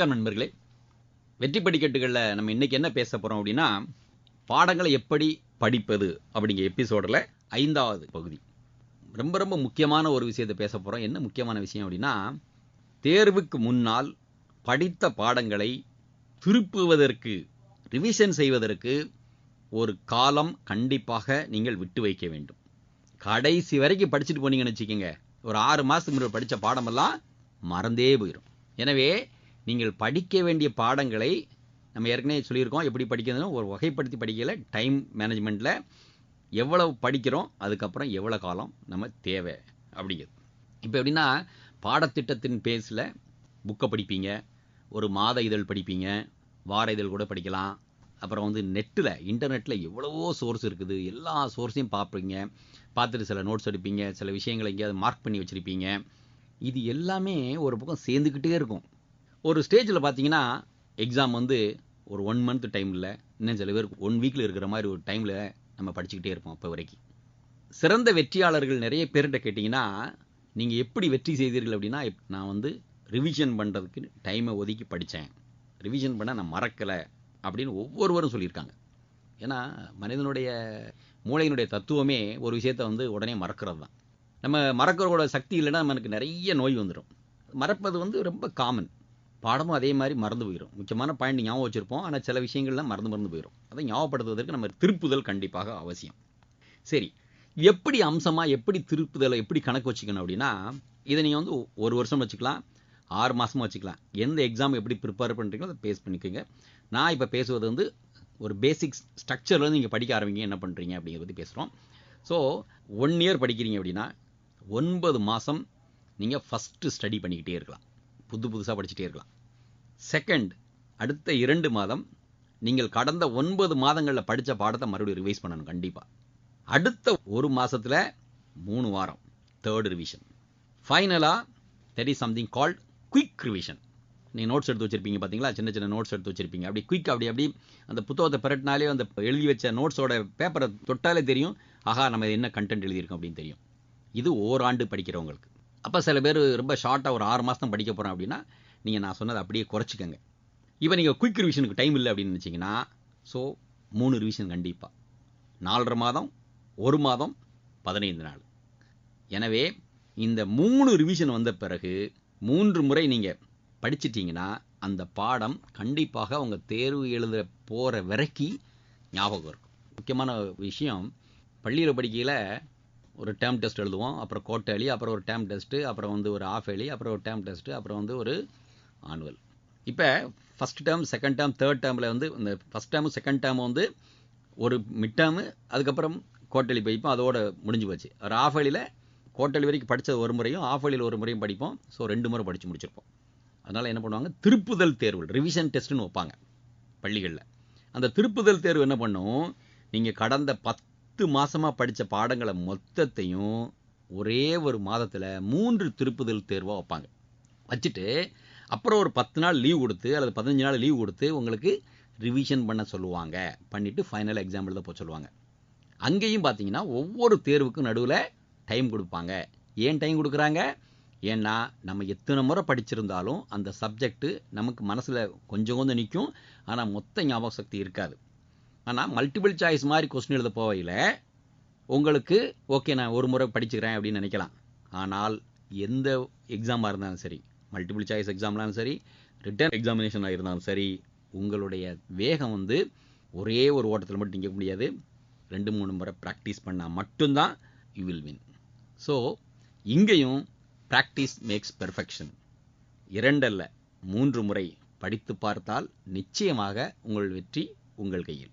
வணக்கம் நண்பர்களே. வெற்றி படிக்கட்டுகளில் நம்ம இன்றைக்கி என்ன பேச போகிறோம் அப்படின்னா பாடங்களை எப்படி படிப்பது அப்படிங்கிற எபிசோடில் ஐந்தாவது பகுதி. ரொம்ப ரொம்ப முக்கியமான ஒரு விஷயத்தை பேச போகிறோம் என்ன முக்கியமான விஷயம் அப்படின்னா தேர்வுக்கு முன்னால் படித்த பாடங்களை திருப்புவதற்கு ரிவிஷன் செய்வதற்கு ஒரு காலம் கண்டிப்பாக நீங்கள் விட்டு வைக்க வேண்டும். கடைசி வரைக்கும் படிச்சுட்டு போனீங்கன்னு வச்சுக்கோங்க. ஒரு ஆறு மாதத்துக்கு முன்னாடி படித்த பாடமெல்லாம் மறந்தே போயிடும் எனவே நீங்கள் படிக்க வேண்டிய பாடங்களை நம்ம ஏற்கனவே சொல்லியிருக்கோம். எப்படி படிக்கிறதுன்னு ஒரு வகைப்படுத்தி படிக்கல. டைம் மேனேஜ்மெண்ட்டில் எவ்வளவு படிக்கிறோம் அதுக்கப்புறம் எவ்வளோ காலம் நம்ம தேவை அப்படிங்கிறது. இப்போ எப்படின்னா பாடத்திட்டத்தின் பேஸில் புக்கை படிப்பீங்க ஒரு மாத இதழ் படிப்பீங்க வார இதழ் கூட படிக்கலாம். அப்புறம் வந்து நெட்டில் இன்டர்நெட்டில் எவ்வளவோ சோர்ஸ் இருக்குது. எல்லா சோர்ஸையும் பார்ப்பீங்க. பார்த்துட்டு சில நோட்ஸ் எடுப்பீங்க. சில விஷயங்களை எங்கேயாவது மார்க் பண்ணி வச்சுருப்பீங்க. இது எல்லாமே ஒரு பக்கம் சேர்ந்துக்கிட்டே இருக்கும். ஒரு ஸ்டேஜில் பார்த்தீங்கன்னா எக்ஸாம் வந்து ஒரு ஒன் மந்த் டைமில் இன்னும் சில பேர் ஒன் வீக்கில் இருக்கிற மாதிரி ஒரு டைமில் நம்ம படிச்சுக்கிட்டே இருப்போம் அப்போ வரைக்கும். சிறந்த வெற்றியாளர்கள் நிறைய பேர்கிட்ட கேட்டிங்கன்னா நீங்கள் எப்படி வெற்றி செய்தீர்கள் அப்படின்னா நான் வந்து ரிவிஷன் பண்ணுறதுக்கு டைமை ஒதுக்கி படித்தேன் ரிவிஷன் பண்ண நான் மறக்கலை அப்படின்னு ஒவ்வொருவரும் சொல்லியிருக்காங்க. ஏன்னா மனிதனுடைய மூளையினுடைய தத்துவமே ஒரு விஷயத்தை வந்து உடனே மறக்கிறது தான். நம்ம மறக்கிறோட சக்தி இல்லைன்னா நமக்கு நிறைய நோய் வந்துடும் மறப்பது வந்து ரொம்ப காமன் பாடமும் அதே மாதிரி மறந்து போயிடும் முக்கியமான பாயிண்ட் ஞாபகம் வச்சுருப்போம். ஆனால் சில விஷயங்கள்லாம் மறந்து மறந்து போயிடும் அதை ஞாபகப்படுத்துவதற்கு நம்ம திருப்புதல் கண்டிப்பாக அவசியம். சரி எப்படி அம்சமாக எப்படி திருப்புதலை எப்படி கணக்கு வச்சுக்கணும் அப்படின்னா இதை நீங்கள் வந்து ஒரு வருஷம் வச்சுக்கலாம். ஆறு மாதமும் வச்சுக்கலாம். எந்த எக்ஸாம் எப்படி ப்ரிப்பேர் பண்ணுறீங்களோ அதை பேஸ் பண்ணிக்கோங்க. நான் இப்போ பேசுவது வந்து ஒரு பேசிக் ஸ்ட்ரக்சர்லேருந்து நீங்கள் படிக்க ஆரம்பிங்க என்ன பண்ணுறீங்க அப்படிங்கிறத பற்றி பேசுகிறோம் ஸோ ஒன் இயர் படிக்கிறீங்க அப்படின்னா ஒன்பது மாதம் நீங்கள் ஃபஸ்ட்டு ஸ்டடி பண்ணிக்கிட்டே இருக்கலாம். புது புதுசாக படிச்சுட்டே இருக்கலாம். செகண்ட் அடுத்த இரண்டு மாதம் நீங்கள் கடந்த ஒன்பது மாதங்களில் படித்த பாடத்தை மறுபடியும் ரிவைஸ் பண்ணணும் கண்டிப்பாக அடுத்த ஒரு மாதத்தில் மூணு வாரம் தேர்ட் ரிவிஷன் ஃபைனலாக there is something called quick revision நீங்கள் நோட்ஸ் எடுத்து வச்சிருப்பீங்க பார்த்தீங்களா சின்ன சின்ன நோட்ஸ் எடுத்து வச்சிருப்பீங்க. அப்படி குயிக் அப்படி அப்படி அந்த புத்தகத்தை பெரட்டினாலே அந்த எழுதி வச்ச நோட்ஸோட பேப்பரை தொட்டாலே தெரியும். ஆஹா நம்ம என்ன கண்டென்ட் எழுதியிருக்கோம் அப்படின்னு தெரியும். இது ஓராண்டு படிக்கிறவங்களுக்கு. அப்போ சில பேர் ரொம்ப ஷார்ட்டாக ஒரு ஆறு மாதம் படிக்க போகிறேன் அப்படின்னா நீங்கள் நான் சொன்னதை அப்படியே குறைச்சிக்கங்க. இப்போ நீங்கள் குயிக் ரிவிஷனுக்கு டைம் இல்லை அப்படின்னு நினச்சிங்கன்னா ஸோ மூணு ரிவிஷன் கண்டிப்பாக நாலரை மாதம் ஒரு மாதம் பதினைந்து நாள். எனவே இந்த மூணு ரிவிஷன் வந்த பிறகு மூன்று முறை நீங்கள் படிச்சிட்டிங்கன்னா அந்த பாடம் கண்டிப்பாக உங்கள் தேர்வு எழுத போகிற வரைக்கும் ஞாபகம் இருக்கும். முக்கியமான விஷயம் பள்ளியில் படிக்கையில் ஒரு டேர்ம் டெஸ்ட் எழுதுவோம். அப்புறம் கோட்டலி அப்புறம் ஒரு டேம் டெஸ்ட்டு அப்புறம் வந்து ஒரு ஆஃப் எலி அப்புறம் ஒரு டேம் டெஸ்ட்டு அப்புறம் வந்து ஒரு ஆனுவல் இப்போ first term second term third டேர்மில் வந்து இந்த ஃபஸ்ட் டேர்மு செகண்ட் டேர்ம் வந்து ஒரு மிட் டேர்மு அதுக்கப்புறம் கோட்டலி படிப்போம். அதோட முடிஞ்சு போச்சு. ஒரு ஆஃப் எலியில் கோட்டலி வரைக்கும் படித்தது ஒரு முறையும் ஆஃப் எலியில் ஒரு முறையும் படிப்போம். ஸோ ரெண்டு முறை படித்து முடிச்சிருப்போம். அதனால் என்ன பண்ணுவாங்க? திருப்புதல் தேர்வுகள் ரிவிஷன் டெஸ்ட்டுன்னு வைப்பாங்க பள்ளிகளில். அந்த திருப்புதல் தேர்வு என்ன பண்ணும்? நீங்கள் கடந்த பத்து பத்து மாசமா படித்த பாடங்களை மொத்தத்தையும் ஒரே ஒரு மாதத்தில் மூன்று திருப்புதல் தேர்வாக வைப்பாங்க. வச்சுட்டு அப்புறம் ஒரு பத்து நாள் லீவ் கொடுத்து அல்லது பதினஞ்சு நாள் லீவ் கொடுத்து உங்களுக்கு ரிவிஷன் பண்ண சொல்லுவாங்க. பண்ணிவிட்டு ஃபைனல் எக்ஸாம் எழுத போக சொல்லுவாங்க. அங்கேயும் பார்த்தீங்கன்னா ஒவ்வொரு தேர்வுக்கும் நடுவில் டைம் கொடுப்பாங்க. ஏன் டைம் கொடுக்குறாங்க? ஏன்னா நம்ம எத்தனை முறை படிச்சிருந்தாலும் அந்த சப்ஜெக்ட்டு நமக்கு மனசில் கொஞ்சம் கொஞ்சம் நிற்கும் ஆனால் மொத்த ஞாபக சக்தி இருக்காது. ஆனால் மல்டிபிள் சாய்ஸ் மாதிரி கொஸ்டின் எழுத போவையில் உங்களுக்கு ஓகே நான் ஒரு முறை படிச்சுக்கிறேன் அப்படின்னு நினைக்கலாம். ஆனால் எந்த எக்ஸாமாக இருந்தாலும் சரி மல்டிபிள் சாய்ஸ் எக்ஸாம்லாம் சரி ரிட்டர்ன் எக்ஸாமினேஷனாக இருந்தாலும் சரி உங்களுடைய வேகம் வந்து ஒரே ஒரு ஓட்டத்தில் மட்டும் நிற்க முடியாது. ரெண்டு மூணு முறை ப்ராக்டிஸ் பண்ணால் மட்டும்தான் யூ வில் வின் ஸோ இங்கேயும் ப்ராக்டிஸ் மேக்ஸ் பெர்ஃபெக்ஷன் இரண்டல்ல மூன்று முறை படித்து பார்த்தால் நிச்சயமாக உங்கள் வெற்றி உங்கள் கையில்.